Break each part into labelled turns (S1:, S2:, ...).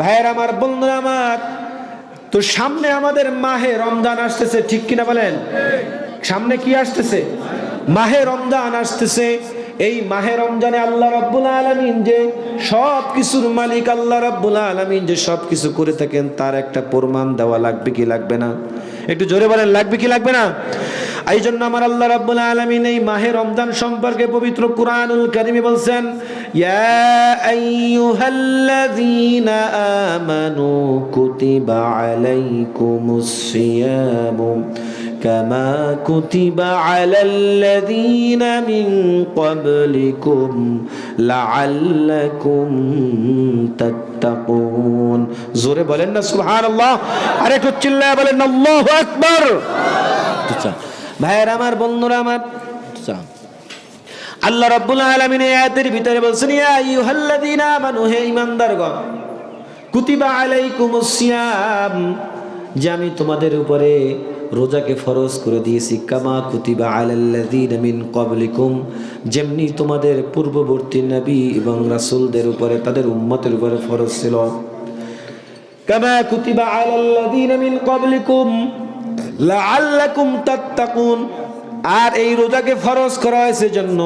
S1: ভাইয়ের আমার বন্ধুরা আমার, তো সামনে আমাদের মাহে রমজান আসতেছে, ঠিক কিনা বলেন? সামনে কি আসতেছে? মাহে রমজান আসতেছে, এই মাহে রমজানে আল্লাহ রব্বুল আলমিন যে সব কিছুর মালিক আল্লাহ রব্বুল আলমিন যে সব কিছু করে থাকেন, তার একটা প্রমাণ দেওয়া লাগবে কি লাগবে না? একটু জোরে বলেন, লাগবে কি লাগবে না? এই জন্য আমার আল্লাহ রাব্বুল আলামিন এই মাহে রমজান সম্পর্কে পবিত্র কুরআনুল কারীমে বলছেন, ইয়া আইয়ুহাল্লাযীনা আমানু কুতিবা আলাইকুমুস সিয়ামু। কামা কুতিবা আলাল্লাযীনা মিন ক্বাবলিকুম লাআল্লাকুম তাত্তাকুন জোরে বলেন না সুবহানাল্লাহ আরে একটু চিল্লায় বলেন আল্লাহু আকবার ভাইয়ের আমার বন্ধুরা আমার। আল্লাহ রাব্বুল আলামিন আয়াতের ভিতরে বলছেন ইয়া আইয়ুহাল্লাযীনা হে ঈমানদারগণ কুতিবা আলাইকুমুস সিয়াম যে আমি তোমাদের উপরে রোজাকে ফরজ করে দিয়েছি। কামা কুতিবা আলাল্লাযীনা মিন ক্বাবলিকুম। যেমনি তোমাদের পূর্ববর্তী নবী এবং রাসূলদের উপরে, তাদের উম্মতের উপরে ফরজ ছিল। কামা কুতিবা আলাল্লাযীনা মিন ক্বাবলিকুম, লাআল্লাকুম তাত্তাকুন। আর এই রোজাকে ফরজ করা হয়েছে জন্য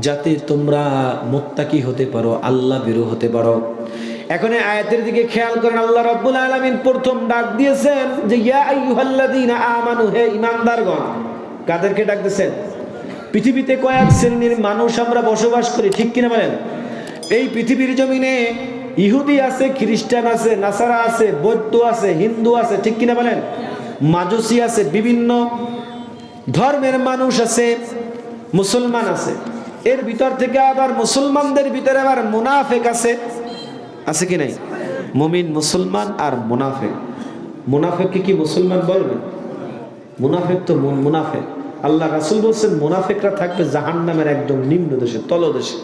S1: যাতে তোমরা মুত্তাকি হতে পারো, আল্লাহ বিরু হতে পারো। এখন এই আয়াতের দিকে খেয়াল করেন, আল্লাহ রাব্বুল আলামিন প্রথম ডাক দিয়েছেন যে, ইয়া আইয়ুহাল্লাযীনা আমানু, হে ঈমানদারগণ কাদেরকে ডাক দিয়েছেন পৃথিবীতে কয়েক শ্রেণির মানুষ আমরা বসবাস করি, ঠিক কিনা বলেন? এই পৃথিবীর জমিনে ইহুদি আছে, খ্রিস্টান আছে, নাসারা আছে, বৌদ্ধ আছে, হিন্দু আছে, ঠিক কিনা বলেন? মাজুসি আছে, বিভিন্ন ধর্মের মানুষ আছে, মুসলমান আছে। এর ভিতর থেকে আবার মুসলমানদের ভিতরে আবার মুনাফেক আছে। আছে কি নাই? মুমিন, মুসলমান আর মুনাফেক। মুনাফেককে কি মুসলমান বলবে? মুনাফেক তো মুন- মুনাফেক। আল্লাহ রাসুল বলছেন, মুনাফেকরা থাকবে জাহান নামের একদম নিম্ন দেশে, তলদেশে।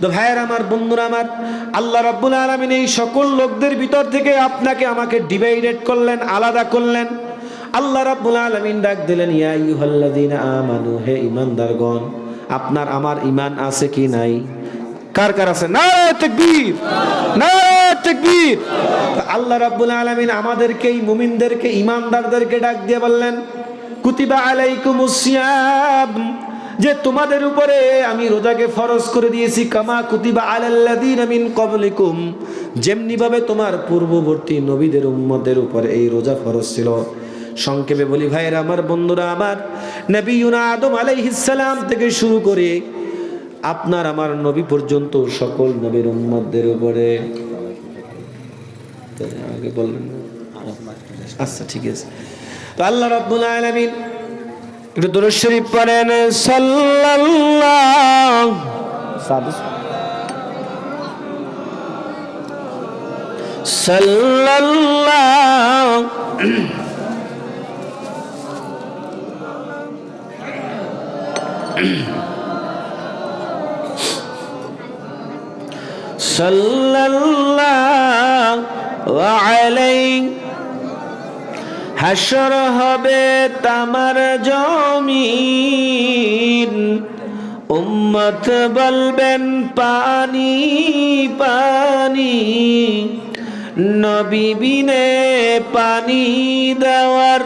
S1: তো ভাইয়ের আমার, বন্ধুরা আমার, আল্লাহ রাব্বুল আলমিন এই সকল লোকদের ভিতর থেকে আপনাকে আমাকে ডিভাইডেড করলেন, আলাদা করলেন। আল্লাহ রাব্বুল আলামিন ডাক দিলেন, ইয়া আইয়ুহাল্লাযীনা আমানু, হে ঈমানদারগণ, আপনার, আমার ঈমান আছে কি নাই? কার কার আছে? নারে তাকবীর। নারে তাকবীর। আল্লাহ রাব্বুল আলামিন আমাদেরকে এই মুমিনদেরকে, ঈমানদারদেরকে ডাক দিয়ে বললেন, কুতিবা আলাইকুমুস সিয়াম। যে তোমাদের উপরে আমি রোজাকে ফরজ করে দিয়েছি, কামা কুতিবা আলাল্লাযীনা মিন ক্বাবলিকুম। যেমনি ভাবে তোমার পূর্ববর্তী নবীদের উম্মতের উপরে এই রোজা ফরজ ছিল। সংক্ষেপে বলি, ভাইয়েরা, আমার বন্ধুরা, আমার নবীনা আদম আলাইহিসসালাম থেকে শুরু করে আপনার, আমার নবী পর্যন্ত সকল নবীর উম্মতদের উপরে আগে বললেন না? আচ্ছা ঠিক আছে তো আল্লাহ রাব্বুল আলামিন একটু দরুদ শরীফ পড়েন, সাল্লাল্লাহু সাল্লাল্লাহু আলাইহি হাসর হবে তামার জমিন। উম্মত বলবেন, পানি পানি। নবী বিনে পানি দেওয়ার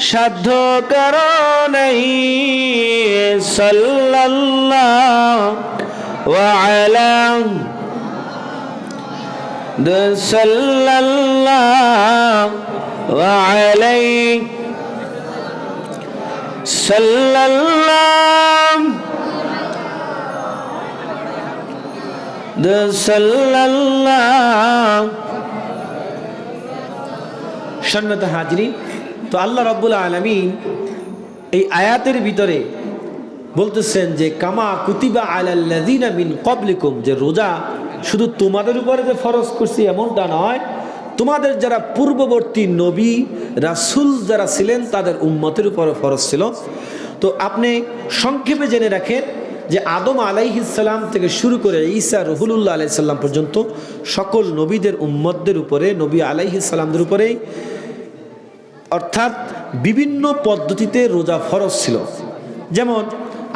S1: সাধ্য কারণে সাল্লাল্লাহু আলা সাল্লাল্লাহু عليه صلى الله صلى الله সন্নত হাজরি তো আল্লাহ রব্বুল আলমিন এই আয়াতের ভিতরে বলতেছেন যে কামা কুতিবা আলাল্লাযিনা মিন ক্বাবলিকুম যে রোজা শুধু তোমাদের উপরে যে ফরজ করছি এমনটা নয়, তোমাদের যারা পূর্ববর্তী নবী, রাসুল যারা ছিলেন, তাদের উম্মতের উপরে ফরজ ছিল। তো আপনি সংক্ষেপে জেনে রাখেন যে আদম আলাইহিসাল্লাম থেকে শুরু করে ঈসা রহুলুল্লাহ আলাইসাল্লাম পর্যন্ত সকল নবীদের উম্মতদের উপরে, নবী আলাইহিসাল্লামদের উপরে অর্থাৎ বিভিন্ন পদ্ধতিতে রোজা ফরজ ছিল। যেমন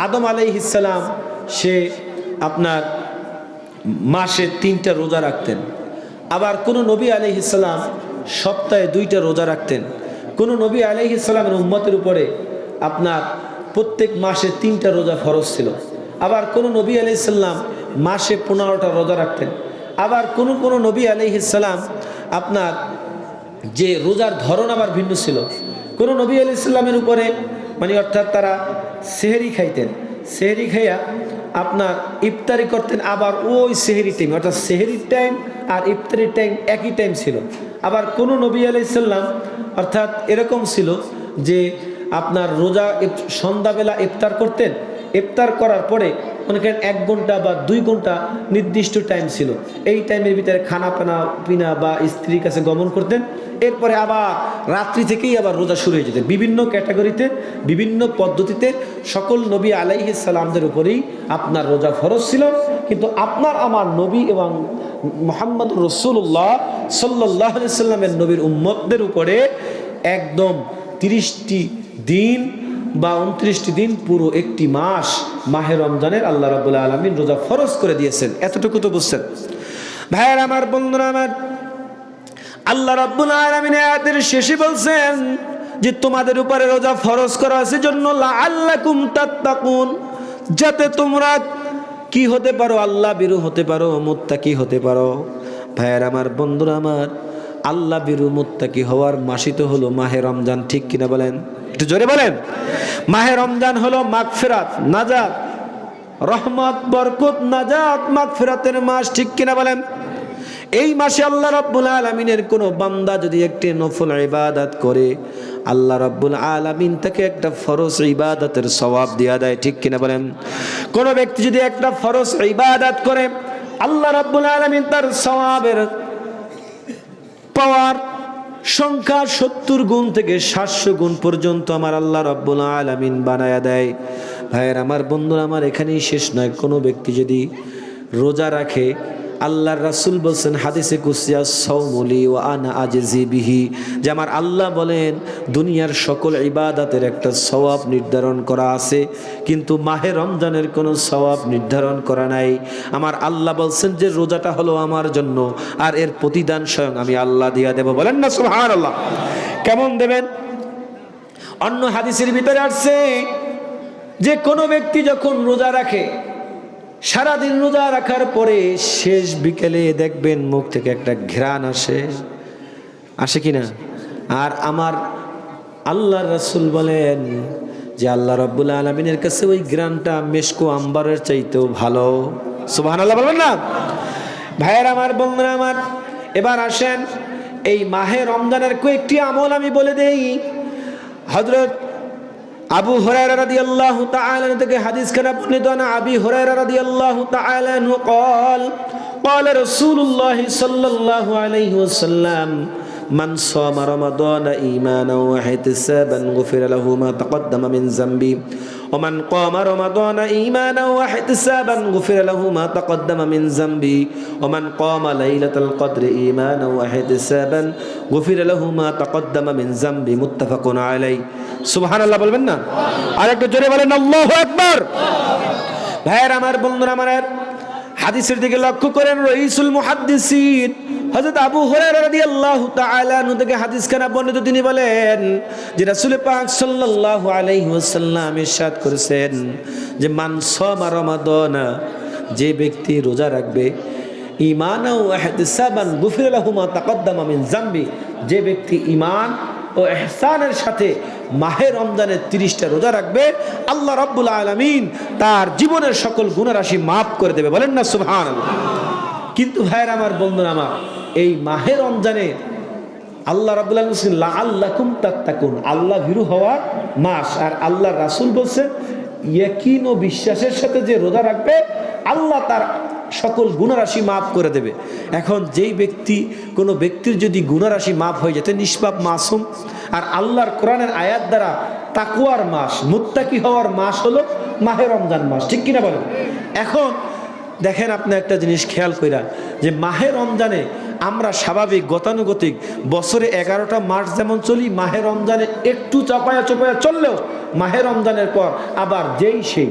S1: আদম আলাইহিসাল্লাম সে আপনার মাসে তিনটা রোজা রাখতেন। আবার কোনো নবী আলহিসাল্লাম সপ্তাহে দুইটা রোজা রাখতেন। কোনো নবী আলহিসাল্লামের উম্মতের উপরে আপনার প্রত্যেক মাসে তিনটা রোজা ফরজ ছিল। আবার কোনো নবী আলহিসাল্লাম মাসে পনেরোটা রোজা রাখতেন। আবার কোনো কোনো নবী আলহিসাল্লাম আপনার যে রোজার ধরন আবার ভিন্ন ছিল। কোনো নবী আলি ইসলামের উপরে মানে অর্থাৎ তারা সেহেরি খাইতেন। সেহেরি খাইয়া আপনার ইফতারি করতেন আবার ওই সেহেরি টাইম অর্থাৎ সেহেরির টাইম আর ইফতারির টাইম একই টাইম ছিল। আবার কোনো নবী আলি ইসাল্লাম অর্থাৎ এরকম ছিল যে আপনার রোজা সন্ধ্যাবেলা ইফতার করতেন ইফতার করার পরে করেন এক ঘণ্টা বা দুই ঘণ্টা নির্দিষ্ট টাইম ছিল। এই টাইমের ভিতরে খানা পানা পিনা বা স্ত্রীর কাছে গমন করতেন। এরপরে আবার রাত্রি থেকেই আবার রোজা শুরু হয়ে যেত। বিভিন্ন ক্যাটাগরিতে বিভিন্ন পদ্ধতিতে সকল নবী সালামদের উপরেই আপনার রোজা ফরজ ছিল। কিন্তু আপনার, আমার নবী এবং মোহাম্মদ রসুল্লাহ সাল্লাহ সাল্লামের নবীর উম্মতদের উপরে একদম তিরিশটি দিন বা উনত্রিশটি দিন পুরো একটি মাস, মাহে রমজানের আল্লাহ রাবুল্লাহ আলমিন রোজা ফরজ করে দিয়েছেন। এতটুকু তো বুঝছেন। ভাইয়ের আমার, বন্ধুরা আমার, আল্লাহ রাব্বুল আলামিন শেষে বলছেন যে, তোমাদের উপরে রোজা ফরজ করা আছে জন্য আল্লাহ লাআল্লাকুম তাত্তাকুন। যাতে তোমরা কি হতে পারো? আল্লাহ বিরু হতে পারো, মুত্তাকি হতে পারো। ভাইয়ের আমার, বন্ধুরা আমার, আল্লাহ বিরু মুত্তাকি হওয়ার মাসই তো হলো মাহে রমজান, ঠিক কিনা বলেন? একটু জোরে বলেন। মাহে রমজান হলো মাগফিরাত, নাজাত। রহমত, বরকত, নাজাত, মাগফিরাতের মাস, ঠিক কিনা বলেন? এই মাসে আল্লাহ রাব্বুল আলামিনের কোন বান্দা যদি একটি নফল ইবাদত করে, আল্লাহ রাব্বুল আলামিন তাকে একটা ফরজ ইবাদতের সওয়াব দিয়া দেয়, ঠিক কিনা বলেন? কোন ব্যক্তি যদি একটা ফরজ ইবাদত করে, আল্লাহ রাব্বুল আলামিন তার সওয়াবের পাওয়ার সংখ্যা সত্তর গুণ থেকে সাতশো গুণ পর্যন্ত আমার আল্লাহ রব্বুল আলমিন বানায়া দেয়। ভাইয়ের, আমার বন্ধুরা, আমার এখানেই শেষ নয়। কোনো ব্যক্তি যদি রোজা রাখে আল্লাহর রাসূল বলছেন, হাদিসে কুসিয়া সৌমলি ও আনা আজেজি বিহি। যে আমার আল্লাহ বলেন, দুনিয়ার সকল ইবাদাতের একটা সওয়াব নির্ধারণ করা আছে, কিন্তু মাহে রমজানের কোনো সওয়াব নির্ধারণ করা নাই। আমার আল্লাহ বলছেন যে, রোজাটা হলো আমার জন্য, আর এর প্রতিদান স্বয়ং আমি আল্লাহ দিয়া দেব। বলেন না সুবহান আল্লাহ কেমন দেবেন? অন্য হাদিসের ভিতরে আসছে, যে কোনো ব্যক্তি যখন রোজা রাখে সারাদিন রোজা রাখার পরে শেষ বিকেলে দেখবেন মুখ থেকে একটা ঘ্রাণ আসে। আসে কি না? আর আমার আল্লাহ রাসূল বলেন যে আল্লাহ রব্বুল আলমিনের কাছে ওই গ্রানটা মেশকো আম্বারের চাইতেও ভালো। সুবাহান আল্লাহ বলবেন না? ভাইয়ের আমার বন্ধুরা আমার, এবার আসেন। এই মাহে রমজানের কয়েকটি আমল আমি বলে দেই। হজরত আবু হুরায়রা রাদিয়াল্লাহু তাআলা থেকে হাদিস খানা বর্ণিত না আবি হুরায়রা রাদিয়াল্লাহু তাআলা আনহু قال قال رسول الله صلى الله عليه وسلم من صام رمضان ايمانا واحتسابا غفر له ما تقدم من ذنبه ومن قام رمضان ايمانا واحتسابا غفر له ما تقدم من ذنبه ومن قام ليله القدر ايمانا واحتسابا غفر له ما تقدم من ذنبه متفق عليه সুবহান আল্লাহ বলবেন না? আর একটু জোরে বলেন, আল্লাহু আকবার। ভাইয়ের আমার, বন্ধুরা আমার, হাদিসের দিকে লক্ষ্য করেন, রইসুল মুহাদ্দিসিন। হযরত আবু হুরায়রা রাদিয়াল্লাহু তাআলা আনহু থেকে হাদিস খানা বর্ণিত তিনি বলেন যে রাসূল পাক সাল্লাল্লাহু আলাইহি ওয়াসাল্লাম ইরশাদ করেছেন যে, মান সামা রমাদানা, যে ব্যক্তি রোজা রাখবে ঈমানা ওয়া ইহতিসাবান গুফির লাহু মা তাকদ্দামা মিন যে ব্যক্তি ঈমান ও এহসানের সাথে মাহে রমজানের তিরিশটা রোজা রাখবে, আল্লাহ রব্বুল আলমিন তার জীবনের সকল গুণরাশি মাফ করে দেবে। বলেন না সুবহান কিন্তু ভাইয়ের আমার বন্ধু আমার, এই মাহে রমজানে আল্লাহ রাবুল আল্লাকুম তাত্তাকুন। আল্লাহ ভীরু হওয়ার মাস। আর আল্লাহ রাসূল বলছেন, ইয়াকিন ও বিশ্বাসের সাথে যে রোজা রাখবে, আল্লাহ তার সকল গুণরাশি মাফ করে দেবে। এখন যেই ব্যক্তি, কোনো ব্যক্তির যদি গুণরাশি মাফ হয়ে যেতে নিষ্পাপ মাসুম। আর আল্লাহর কোরআনের আয়াত দ্বারা তাকুয়ার মাস, মুত্তাকি হওয়ার মাস হলো মাহে রমজান মাস। ঠিক কিনা বলেন? এখন দেখেন আপনি একটা জিনিস খেয়াল কইরা, যে মাহে রমজানে আমরা স্বাভাবিক, গতানুগতিক, বছরে এগারোটা মাস যেমন চলি, মাহে রমজানে একটু চাপায়া চপায়া চললেও মাহে রমজানের পর আবার যেই সেই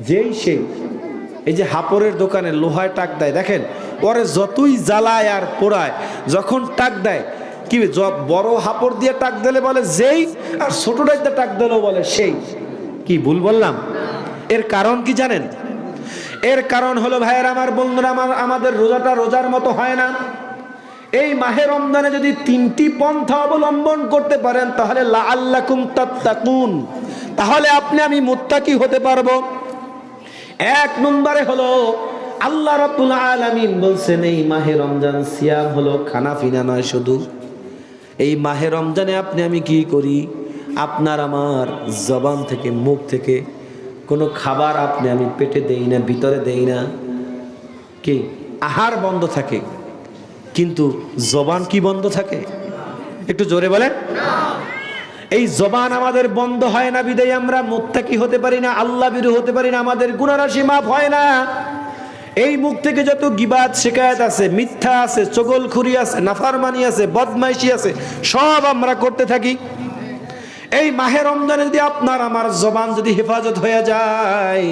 S1: যেই সেই এই যে হাপড়ের দোকানে লোহায় টাক দেয়, দেখেন? পরে যতই জ্বালায় আর পোড়ায়, যখন টাক দেয়, কি বড় হাপড় দিয়ে টাক দিলে বলে যেই, আর ছোট ডাইতে টাক দিলেও বলে সেই। কি ভুল বললাম? এর কারণ কি জানেন? এর কারণ হলো, ভাইয়ের, আমার বন্ধুরা, আমার, আমাদের রোজাটা রোজার মতো হয় না। এই মাহে রমজানে যদি তিনটি পন্থা অবলম্বন করতে পারেন, তাহলে লা আল্লাকুম তাত্তাকুন। তাহলে আপনি, আমি মুত্তাকি হতে পারব। এক নম্বরে হলো, আল্লাহ রাব্বুল আলামিন বলছেন, এই মাহে রমজান সিয়াম হলো খানা ফিনা নয় শুধু। এই মাহে রমজানে আপনি আমি কি করি? আপনার আমার জবান থেকে, মুখ থেকে কোনো খাবার আপনি আমি পেটে দেই না, ভিতরে দেই না। কি? আহার বন্ধ থাকে। কিন্তু জবান কি বন্ধ থাকে? একটু জোরে বলেন। এই জবান আমাদের বন্ধ হয় না, বিদায় আমরা মুত্তাকি হতে পারি না, আল্লাহ বিরু হতে পারি না, আমাদের গুণারাশি মাফ হয় না। এই মুখ থেকে যত গিবাদ, শিকায়ত আছে, মিথ্যা আছে, চগলখুরি আছে, নাফারমানি আছে, বদমাইশি আছে, সব আমরা করতে থাকি। এই মাহে রমজানে যদি আপনার আমার জবান যদি হেফাজত হয়ে যায়,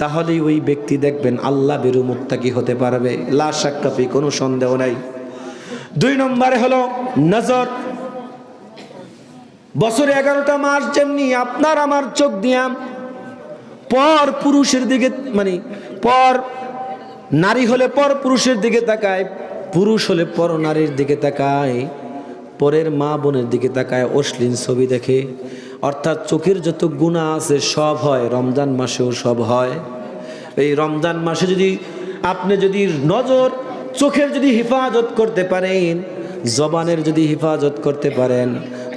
S1: তাহলেই ওই ব্যক্তি দেখবেন আল্লাহ বেরু মুত্তাকি হতে পারবে, লা সাক্কাফি কোনো সন্দেহ নাই। দুই নম্বরে হলো নজর। বছরে এগারোটা মাস যেমনি আপনার আমার চোখ দিয়াম পর পুরুষের দিকে মানে পর নারী হলে পর পুরুষের দিকে তাকায়, পুরুষ হলে পর নারীর দিকে তাকায়, পরের মা বোনের দিকে তাকায়, অশ্লীল ছবি দেখে। অর্থাৎ চোখের যত গুণা আছে সব হয়, রমজান মাসেও সব হয়। এই রমজান মাসে যদি আপনি যদি নজর, চোখের যদি হেফাজত করতে পারেন, জবানের যদি হেফাজত করতে পারেন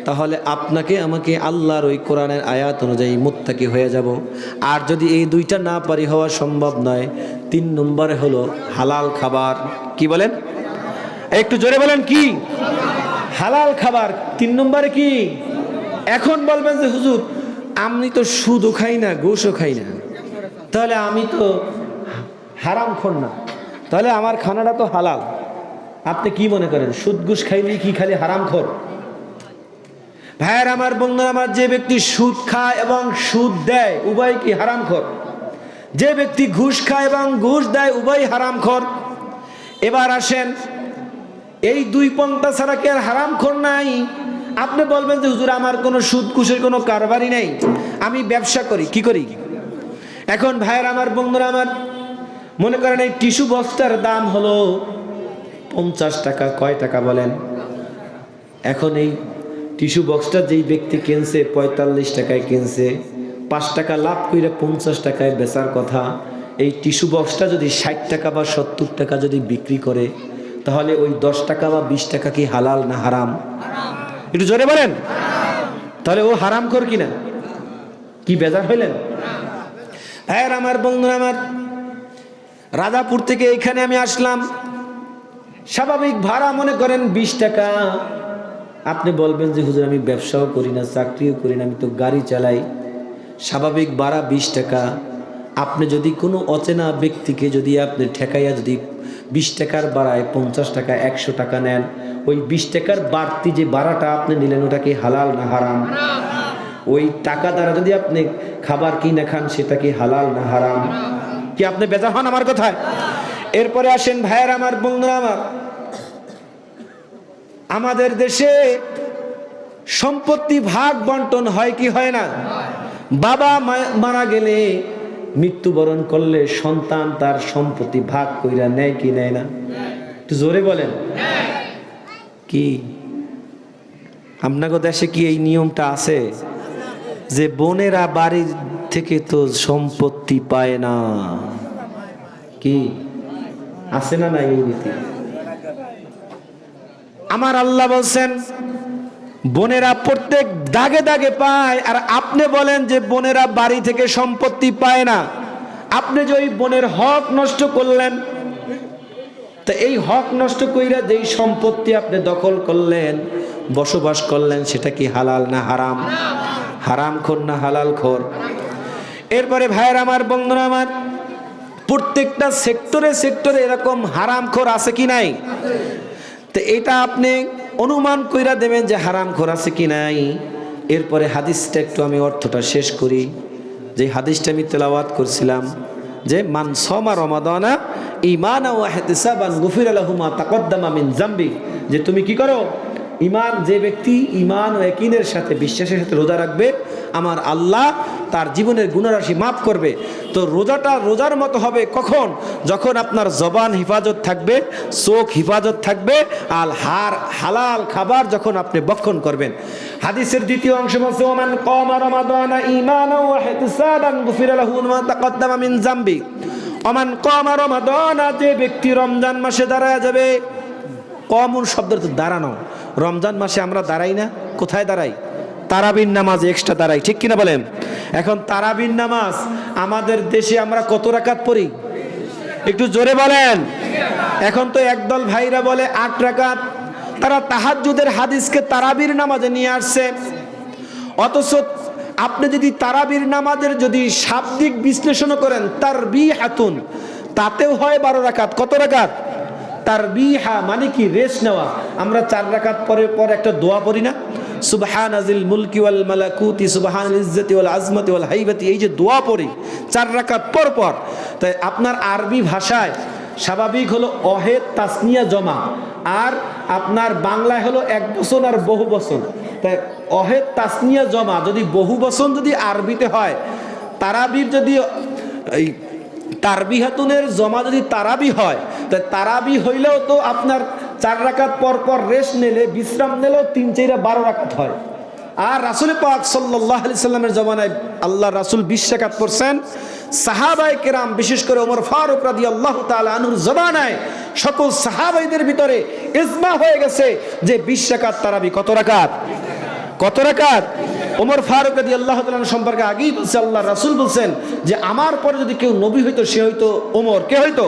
S1: তাহলে আপনাকে, আমাকে আল্লাহর ওই কোরআনের আয়াত অনুযায়ী মুত্তাকি হয়ে যাব। আর যদি এই দুইটা না পারি হওয়া সম্ভব নয়, তিন নম্বরে হলো হালাল খাবার। কি বলেন? একটু জোরে বলেন কি? হালাল খাবার। তিন নম্বরে কি? এখন বলবেন যে, হুজুর, আমি তো সুদও খাই না, ঘুষও খাই না। তাহলে আমি তো হারাম খোর না। তাহলে আমার খানাটা তো হালাল। আপনি কি মনে করেন? সুদ, ঘুষ খাইলেই কি খালি হারাম খোর? ভাইয়ের আমার, বন্ধুরা আমার, যে ব্যক্তি সুদ খায় এবং সুদ দেয়, উভয় কি হারাম খোর যে ব্যক্তি ঘুষ খায় এবং ঘুষ দেয়, উভয় হারাম খোর এবার আসেন, এই দুই পন্থা ছাড়া কি আর হারাম খোর নাই? আপনি বলবেন যে, হুজুর, আমার কোনো সুদ কুশের কোনো কারবারই নেই। আমি ব্যবসা করি, কি করি? এখন ভাইয়ের আমার, বন্ধুরা আমার, মনে করেন এই টিস্যু বক্সটার দাম হলো পঞ্চাশ টাকা, কয় টাকা বলেন? এখন এই টিস্যু বক্সটা যেই ব্যক্তি কিনছে, পঁয়তাল্লিশ টাকায় কিনছে, পাঁচ টাকা লাভ করে পঞ্চাশ টাকায় বেচার কথা, এই টিস্যু বক্সটা যদি ষাট টাকা বা সত্তর টাকা যদি বিক্রি করে, তাহলে ওই দশ টাকা বা বিশ টাকা কি হালাল না হারাম? একটু জোরে বলেন। তাহলে ও হারাম কর কিনা? কি বেজার হইলেন? হ্যাঁ আমার বন্ধুরা আমার, রাজাপুর থেকে এইখানে আমি আসলাম। স্বাভাবিক ভাড়া মনে করেন বিশ টাকা। আপনি বলবেন যে, হুজুর, আমি ব্যবসাও করি না, চাকরিও করি না, আমি তো গাড়ি চালাই। স্বাভাবিক ভাড়া বিশ টাকা। আপনি যদি কোনো অচেনা ব্যক্তিকে যদি আপনি ঠেকাইয়া যদি বিশ টাকার বাড়ায় পঞ্চাশ টাকা, একশো টাকা নেন, ওই বিশ টাকার বাড়তি যে ভাড়াটা আপনি নিলেন, ওটা কি হালাল না হারাম? ওই টাকা দ্বারা যদি আপনি খাবার কিনে খান, সেটা কি হালাল না হারাম? কি আপনি বেজা হন আমার কথায়? এরপরে আসেন, ভাইয়ের আমার, বন্ধুরা আমার আমাদের দেশে সম্পত্তি ভাগ বন্টন হয় কি হয় না? বাবা মারা গেলে মৃত্যুবরণ করলে সন্তান তার সম্পত্তি ভাগ কইরা নেয় কি নেয় না? একটু জোরে বলেন। কি? আপনাকে দেশে কি এই নিয়মটা আছে? যে বোনেরা বাড়ির থেকে তো সম্পত্তি পায় না। কি? আছে না না এই নীতি আমার আল্লাহ বলছেন, বোনেরা প্রত্যেক দাগে দাগে পায়, আর আপনি বলেন যে বোনেরা বাড়ি থেকে সম্পত্তি পায় না। আপনি যে ওই বোনের হক নষ্ট করলেন, তো এই হক নষ্ট কইরা যেই সম্পত্তি আপনি দখল করলেন, বসবাস করলেন, সেটা কি হালাল না হারাম? হারাম খোর না হালাল খোর? এরপরে ভাইয়ের আমার, বন্ধুরা আমার, প্রত্যেকটা সেক্টরে সেক্টরে এরকম হারাম খোর আছে কি নাই? তো এটা আপনি অনুমান কইরা দেবেন যে হারাম খোর আছে কি নাই। এরপরে হাদিসটা একটু আমি অর্থটা শেষ করি। যে হাদিসটা আমি তেলাওয়াত করছিলাম যে, মান সমা রমাদানা ইমান ও হেতেসাবান গুফির আলহুমা তাকদ্দামা মিন জাম্বি। যে তুমি কি করো? ইমান যে ব্যক্তি ইমান ও একিনের সাথে, বিশ্বাসের সাথে রোজা রাখবে, আমার আল্লাহ তার জীবনের গুণরাশি মাফ করবে, তো রোজাটা রোজার মতো হবে কখন? যখন আপনার জবান হেফাজত থাকবে, চোখ হেফাজত থাকবে, আর হার, হালাল খাবার যখন আপনি বক্ষণ করবেন। হাদিসের দ্বিতীয় অংশ বলছে, ওমান কম রমাদানা ঈমানা ওয়া ইহতিসাবান গুফিরা লাহু মা তাকদ্দামা মিন জামবি। ওমান কম রমাদানা, যে ব্যক্তি রমজান মাসে দাঁড়ায় যাবে কমন শব্দ তো দাঁড়ানো। রমজান মাসে আমরা দাঁড়াই না, কোথায় দাঁড়াই? তারাবিন নামাজ এক্সট্রা দাঁড়াই ঠিক কিনা বলেন? এখন তারাবিন নামাজ আমাদের দেশে আমরা কত রাকাত পড়ি? একটু জোরে বলেন। এখন তো একদল ভাইরা বলে আট রাকাত, তারা তাহাজ্জুদের হাদিসকে তারাবির নামাজে নিয়ে আসছে। অথচ আপনি যদি তারাবির নামাজের যদি শাব্দিক বিশ্লেষণ করেন তার বি হাতুন তাতেও হয় বারো রাকাত। কত রাকাত? তার বিহা মানে কি? রেস্ট নেওয়া। আমরা চার রাকাত পরে পর একটা দোয়া পড়ি না? সুবহান আজিল মুলকি ওয়াল মালাকুতি সুবহান ইজ্জতি ওয়াল আজমতি ওয়াল হাইবাতি, এই যে দোয়া পড়ি চার রাকাত পর পর। তাই আপনার আরবি ভাষায় স্বাভাবিক হলো অহেদ তাসনিয়া জমা, আর আপনার বাংলায় হলো এক বছর আর বহু বছর। তাই অহেদ তাসনিয়া জমা, যদি বহু বছর যদি আরবিতে হয়, তারাবির যদি এই তারবি হাতুনের জমা যদি তারাবি হয় তা তারাবি হইলেও তো আপনার চার রাকাত পর পর রেস্ট নিলে, বিশ্রাম নিলেও তিন চাইরা বারো রাকাত হয়। আর রাসুল পাক সাল্লাহ আলি সাল্লামের জমানায় আল্লাহ রাসুল বিশ রাকাত পড়ছেন। সাহাবাই কেরাম, বিশেষ করে ওমর ফারুক রাদি আল্লাহ আনুর জমানায় সকল সাহাবাইদের ভিতরে ইজমা হয়ে গেছে যে বিশ রাকাত তারাবি কত রাকাত? কত রাকাত? ওমর ফারুক রাদি আল্লাহ সম্পর্কে আগেই বলছে আল্লাহ রাসূল বলছেন যে আমার পরে যদি কেউ নবী হইতো, সে হইতো ওমর। কে হইতো?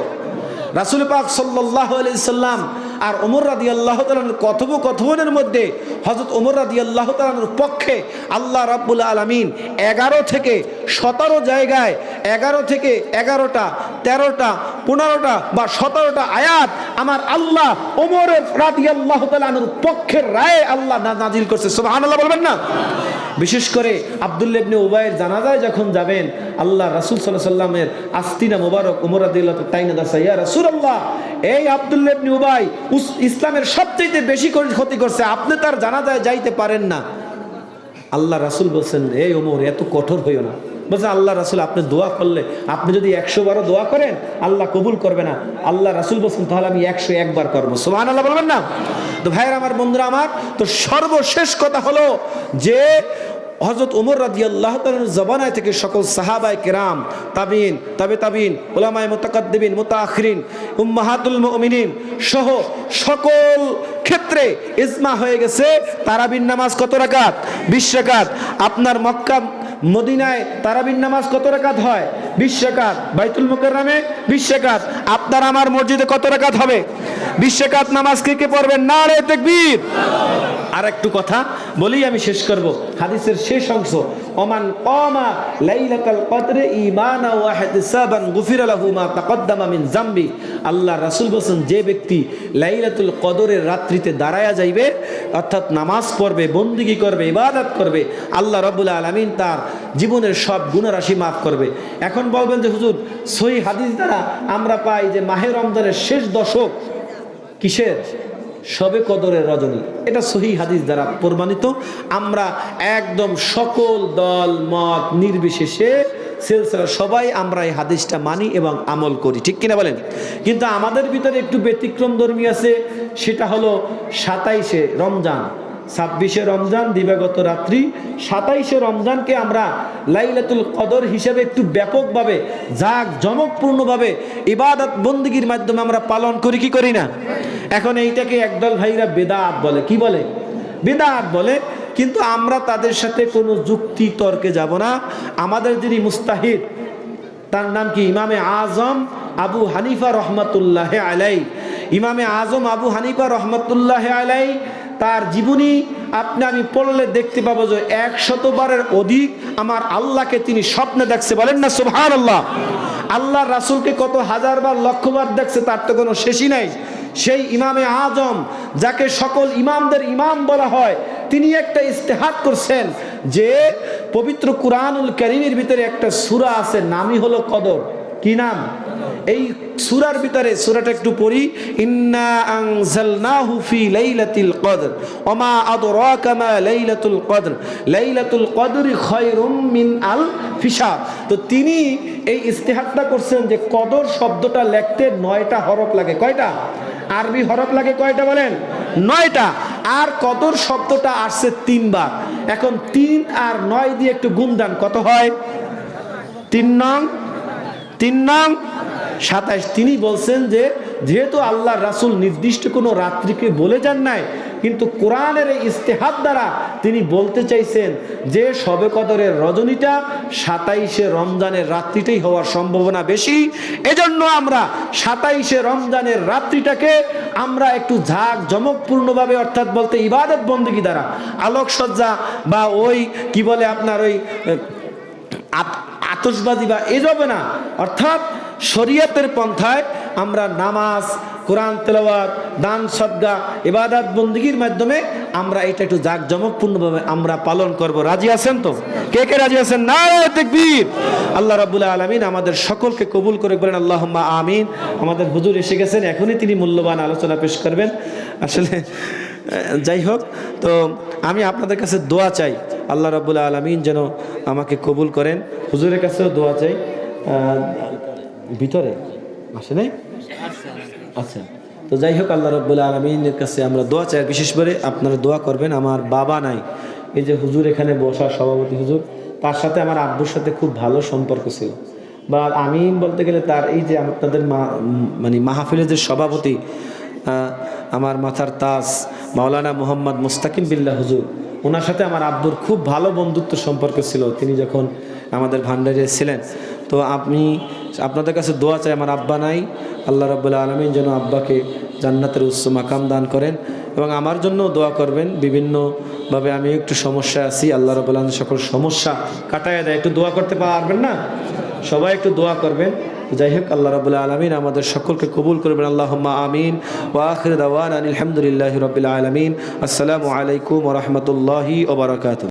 S1: রাসূল পাক সাল্লাল্লাহু আলাইহি সাল্লাম আর ওমর রাদি আল্লাহ তালার কথোপকথনের মধ্যে হজরত ওমর রাদি আল্লাহ তালার পক্ষে আল্লাহ রাব্বুল আলমিন এগারো থেকে সতেরো জায়গায় এগারো থেকে এগারোটা, তেরোটা, পনেরোটা বা সতেরোটা আয়াত আমার আল্লাহ ওমরের রাদি আল্লাহ তালানুর পক্ষের রায়ে আল্লাহ নাজিল করছে। সুবাহান আল্লাহ বলবেন না? বিশেষ করে আবদুল্লাহ ইবনে উবাইয়ের জানাজায় যখন যাবেন, আল্লাহ রাসূল আলাইহি সাল্লামের আস্তিনা মোবারক রাদিয়াল্লাহু তাইনা দাসা ইয়া রাসূলুল্লাহ, এই আবদুল্লাহ ইবনে উবাই ইসলামের সবচেয়ে বেশি ক্ষতি করছে। আপনি তার জানাজায় যাইতে পারেন না। আল্লাহ রাসুল বলছেন, এই ওমর, এত কঠোর হইও না। বলছে, আল্লাহ রাসুল, আপনি দোয়া করলে, আপনি যদি একশো বারো দোয়া করেন, আল্লাহ কবুল করবে না। আল্লাহ রাসুল বলছেন, তাহলে আমি একশো একবার করব। সোহান আল্লাহ বলবেন না? তো ভাইয়ের, আমার বন্ধুরা, আমার তো সর্বশেষ কথা হলো যে হজরত উমর রাজি আল্লাহ জবানায় থেকে সকল সাহাবাই কেরাম, তাবিন তাবে তাবিন ওলামায় মোতাকাদ্দিবিন মোতাখরিন উম্মাহাতুল মুমিনিন সহ সকল ক্ষেত্রে ইজমা হয়ে গেছে। তারাবিন নামাজ কত রাকাত? বিশ রাকাত। আপনার মক্কা, মদিনায় তারাবিন নামাজ কত রাকাত হয়? বিশ রাকাত। বাইতুল মুকাররমে বিশ রাকাত। আপনার আমার মসজিদে কত রাকাত হবে? বিশ রাকাত নামাজ কে কে পড়বেন? না রে তাকবীর। আর একটু কথা বলেই আমি শেষ করব। হাদিসের শেষ অংশ, ওমান কমা লাইলাতাল কদরে ঈমানা ওয়া ইহতিসাবান গুফিরা লাহু মা তাকদ্দামা মিন জামবি। আল্লাহ রাসূল বলেন যে ব্যক্তি লাইলাতুল কদরের রাত্রিতে দাঁড়ায়া যাইবে, অর্থাৎ নামাজ পড়বে, বন্দিগি করবে, ইবাদত করবে, আল্লাহ রাব্বুল আলামিন তার জীবনের সব গুণরাশি মাফ করবে। এখন বলবেন যে, হুজুর, সহি হাদিস দ্বারা আমরা পাই যে মাহে রমজানের শেষ দশক কিসের? সবে কদরের রজনী। এটা সহি হাদিস দ্বারা প্রমাণিত। আমরা একদম সকল দল, মত নির্বিশেষে সিলসিলা সবাই আমরা এই হাদিসটা মানি এবং আমল করি। ঠিক কিনা বলেন? কিন্তু আমাদের ভিতরে একটু ব্যতিক্রম ধর্মী আছে, সেটা হলো সাতাইশে রমজান। ছাব্বিশে রমজান, দিবাগত রাত্রি। সাতাইশে রমজানকে আমরা লাইলাতুল কদর হিসেবে একটু ব্যাপকভাবে জাক জমকপূর্ণভাবে ইবাদত বন্দীগীর মাধ্যমে আমরা পালন করি, কি করি না? এখন এইটাকে একদল ভাইরা বেদাত বলে। কি বলে? বেদাত বলে, কিন্তু আমরা তাদের সাথে কোনো যুক্তি তর্কে যাব না। আমাদের যিনি মুস্তাহিদ, তার নাম কি? ইমামে আজম আবু হানিফা রহমতুল্লাহ আলাই ইমামে আজম আবু হানিফা রহমতুল্লাহ আলাই তার জীবনী আপনি আমি পড়লে দেখতে পাবো যে এক শতবারের অধিক আমার আল্লাহকে তিনি স্বপ্নে দেখছে। বলেন না সুবহান আল্লাহ আল্লাহ রাসুলকে কত হাজারবার লক্ষবার দেখছে, তার তো কোনো শেষই নাই। সেই ইমামে আজম, যাকে সকল ইমামদের ইমাম বলা হয়, তিনি একটা ইস্তেহাত করছেন যে পবিত্র কুরআনুল করিমের ভিতরে একটা সূরা আছে, নামই হলো কদর। কি নাম? এই সুরার ভিতরে, সুরাটা একটু পড়ি, ইন্না আনজালনাহু ফি লাইলাতিল কদর, ওমা আদরাকা মা লাইলাতুল কদর, লাইলাতুল কদরি খায়রুম মিন আল ফিশা তো তিনি এই ইস্তেহারটা করছেন যে কদর শব্দটা লিখতে নয়টা হরফ লাগে। কয়টা? আরবি হরফ লাগে কয়টা বলেন? নয়টা। আর কদর শব্দটা আসছে তিনবার। এখন তিন আর নয় দিয়ে একটু গুণ দেন কত হয়? তিন নং তিন নং সাতাইশ তিনি বলছেন যে যেহেতু আল্লাহ রাসুল নির্দিষ্ট কোনো রাত্রিকে বলে যান নাই কিন্তু কোরআনের এই ইস্তেহাদ দ্বারা তিনি বলতে চাইছেন যে সবে কদরের রজনীটা সাতাইশে রমজানের রাত্রিটাই হওয়ার সম্ভাবনা বেশি। এজন্য আমরা সাতাইশে রমজানের রাত্রিটাকে আমরা একটু ঝাঁক জমকপূর্ণভাবে অর্থাৎ বলতে ইবাদত বন্দী দ্বারা আলোকসজ্জা বা ওই কি বলে আপনার ওই আহ, আত- বা এ যাবে না। অর্থাৎ শরীয়তের পন্থায় আমরা নামাজ, কোরআন তেলাওয়াত, দান সদ্গা, ইবাদত বন্দীগীর মাধ্যমে আমরা এটা একটু জাঁকজমকপূর্ণভাবে আমরা পালন করব। রাজি আছেন তো? কে কে রাজি আছেন? না দেখবীর আল্লাহ রাবুল্লাহ আলমিন আমাদের সকলকে কবুল করে বলেন আল্লাহ আমিন। আমাদের হুজুর এসে গেছেন, এখনই তিনি মূল্যবান আলোচনা পেশ করবেন। আসলে যাই হোক, তো আমি আপনাদের কাছে দোয়া চাই, আল্লাহ রাবুল্লাহ আলমিন যেন আমাকে কবুল করেন। হুজুরের কাছেও দোয়া চাই। ভিতরে? আসে নাই? আচ্ছা। তো যাই হোক, আল্লাহ রব্বুল্লাহ আলমিনের কাছে আমরা দোয়া চাই। বিশেষ করে আপনারা দোয়া করবেন, আমার বাবা নাই। এই যে হুজুর এখানে বসা সভাপতি হুজুর, তার সাথে আমার আব্বুর সাথে খুব ভালো সম্পর্ক ছিল। বা আমি বলতে গেলে তার এই যে আপনাদের মা মানে মাহফিলের যে সভাপতি আমার মাথার তাজ, মাওলানা মোহাম্মদ মুস্তাকিম বিল্লাহ হুজুর, ওনার সাথে আমার আব্বুর খুব ভালো বন্ধুত্ব সম্পর্ক ছিল। তিনি যখন আমাদের ভান্ডারে ছিলেন। তো আপনি আপনাদের কাছে দোয়া চাই, আমার আব্বা নাই। আল্লাহ রাবুল্লাহ আলমিন যেন আব্বাকে জান্নাতের উচ্চ মাকাম দান করেন এবং আমার জন্য দোয়া করবেন। বিভিন্নভাবে আমি একটু সমস্যা আছি, আল্লাহ রাবুল্লাহ সকল সমস্যা কাটাইয়া দেয়। একটু দোয়া করতে পারবেন না? সবাই একটু দোয়া করবেন। যাই হোক, আল্লাহ রাবুল্লাহ আলমিন আমাদের সকলকে কবুল করবেন। আল্লাহ আমিন। ওয়াখির আলহামদুলিল্লাহ রবিল আলমিন। আসসালামু আলাইকুম রহমতুল্লাহি ওবরাকাত